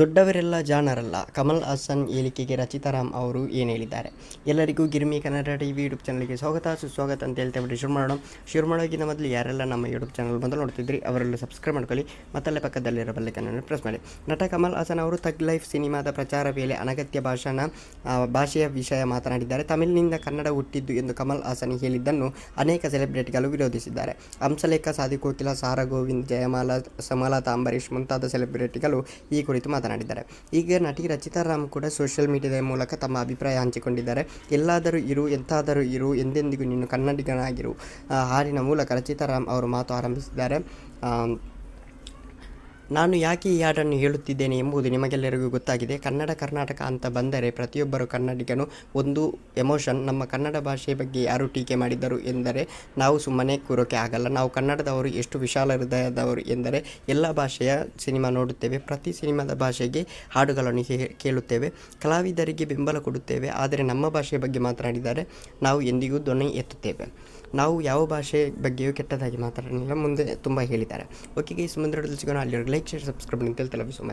ದೊಡ್ಡವರೆಲ್ಲ ಜಾಣರಲ್ಲ. ಕಮಲ್ ಹಾಸನ್ ಹೇಳಿಕೆಗೆ ರಚಿತಾರಾಮ್ ಅವರು ಏನು ಹೇಳಿದ್ದಾರೆ? ಎಲ್ಲರಿಗೂ ಗಿರ್ಮಿ ಕನ್ನಡ ಟಿವಿ ಯೂಟ್ಯೂಬ್ ಚಾನಲ್ಗೆ ಸ್ವಾಗತ. ಸುಸ್ವಾಗತ ಅಂತ ಹೇಳ್ತಾ ಬಿಟ್ಟು ಶುರು ಮಾಡೋಣ. ಶುರು ಮಾಡೋಕ್ಕಿಂತ ಮೊದಲು ಯಾರೆಲ್ಲ ನಮ್ಮ ಯೂಟ್ಯೂಬ್ ಚಾನಲ್ ಮೊದಲು ನೋಡ್ತಿದ್ರಿ, ಅವರೆಲ್ಲ ಸಬ್ಸ್ಕ್ರೈಬ್ ಮಾಡ್ಕೊಳ್ಳಿ. ಮತ್ತಲ್ಲೇ ಪಕ್ಕದಲ್ಲಿರೋ ಕನ್ನಡ ಪ್ರೆಸ್ ಮಾಡಿ. ನಟ ಕಮಲ್ ಹಾಸನ್ ಅವರು ತಗ್ ಲೈಫ್ ಸಿನಿಮಾದ ಪ್ರಚಾರ ವೇಳೆ ಅನಗತ್ಯ ಭಾಷಣ ಭಾಷೆಯ ವಿಷಯ ಮಾತನಾಡಿದ್ದಾರೆ. ತಮಿಳಿನಿಂದ ಕನ್ನಡ ಹುಟ್ಟಿದ್ದು ಎಂದು ಕಮಲ್ ಹಾಸನ್ ಹೇಳಿದ್ದನ್ನು ಅನೇಕ ಸೆಲೆಬ್ರಿಟಿಗಳು ವಿರೋಧಿಸಿದ್ದಾರೆ. ಹಂಸಲೇಖ ಸಾದಿಕೋಕಿಲ ಸಾರಾ ಗೋವಿಂದ್, ಜಯಮಾಲಾ, ಸಮಲತಾ, ಅಂಬರೀಷ್ ಮುಂತಾದ ಸೆಲೆಬ್ರಿಟಿಗಳು ಈ ಕುರಿತು ಈಗ ನಟಿ ರಚಿತಾ ರಾಮ್ ಕೂಡ ಸೋಷಿಯಲ್ ಮೀಡಿಯಾದ ಮೂಲಕ ತಮ್ಮ ಅಭಿಪ್ರಾಯ ಹಂಚಿಕೊಂಡಿದ್ದಾರೆ. ಎಲ್ಲಾದರೂ ಇರು, ಎಂತಾದರೂ ಇರು, ಎಂದೆಂದಿಗೂ ನೀನು ಕನ್ನಡಿಗನಾಗಿರು. ಹಾಡಿನ ಮೂಲಕ ರಚಿತಾ ರಾಮ್ ಅವರು ಮಾತು ಆರಂಭಿಸಿದ್ದಾರೆ. ನಾನು ಯಾಕೆ ಈ ಹಾಡನ್ನು ಹೇಳುತ್ತಿದ್ದೇನೆ ಎಂಬುದು ನಿಮಗೆಲ್ಲರಿಗೂ ಗೊತ್ತಾಗಿದೆ. ಕನ್ನಡ, ಕರ್ನಾಟಕ ಅಂತ ಬಂದರೆ ಪ್ರತಿಯೊಬ್ಬರು ಕನ್ನಡಿಗನು ಒಂದು ಎಮೋಷನ್, ನಮ್ಮ ಕನ್ನಡ ಭಾಷೆಯ ಬಗ್ಗೆ ಯಾರು ಟೀಕೆ ಮಾಡಿದರು ಎಂದರೆ ನಾವು ಸುಮ್ಮನೆ ಕೂರೋಕೆ ಆಗಲ್ಲ. ನಾವು ಕನ್ನಡದವರು ಎಷ್ಟು ವಿಶಾಲ ಹೃದಯದವರು ಎಂದರೆ ಎಲ್ಲ ಭಾಷೆಯ ಸಿನಿಮಾ ನೋಡುತ್ತೇವೆ. ಪ್ರತಿ ಸಿನಿಮಾದ ಭಾಷೆಗೆ ಹಾಡುಗಳನ್ನು ಕೇಳುತ್ತೇವೆ. ಕಲಾವಿದರಿಗೆ ಬೆಂಬಲ ಕೊಡುತ್ತೇವೆ. ಆದರೆ ನಮ್ಮ ಭಾಷೆಯ ಬಗ್ಗೆ ಮಾತನಾಡಿದರೆ ನಾವು ಎಂದಿಗೂ ಧ್ವನಿ ಎತ್ತುತ್ತೇವೆ. ನಾವು ಯಾವ ಭಾಷೆ ಬಗ್ಗೆಯೂ ಕೆಟ್ಟದಾಗಿ ಮಾತಾಡಲಿಲ್ಲ ಮುಂದೆ ತುಂಬ ಹೇಳಿದ್ದಾರೆ. ಓಕೆ ಈ ಸಮುದ್ರದಲ್ಲಿ ಸಿಗೋಣ. ಅಲ್ಲಿ ಲೈಕ್ ಶೇರ್ ಸಬ್ಸ್ಕ್ರೈಬ್ ಅಂತ ಹೇಳ್ತಲ್ಲ ಸೊ ಮಚ್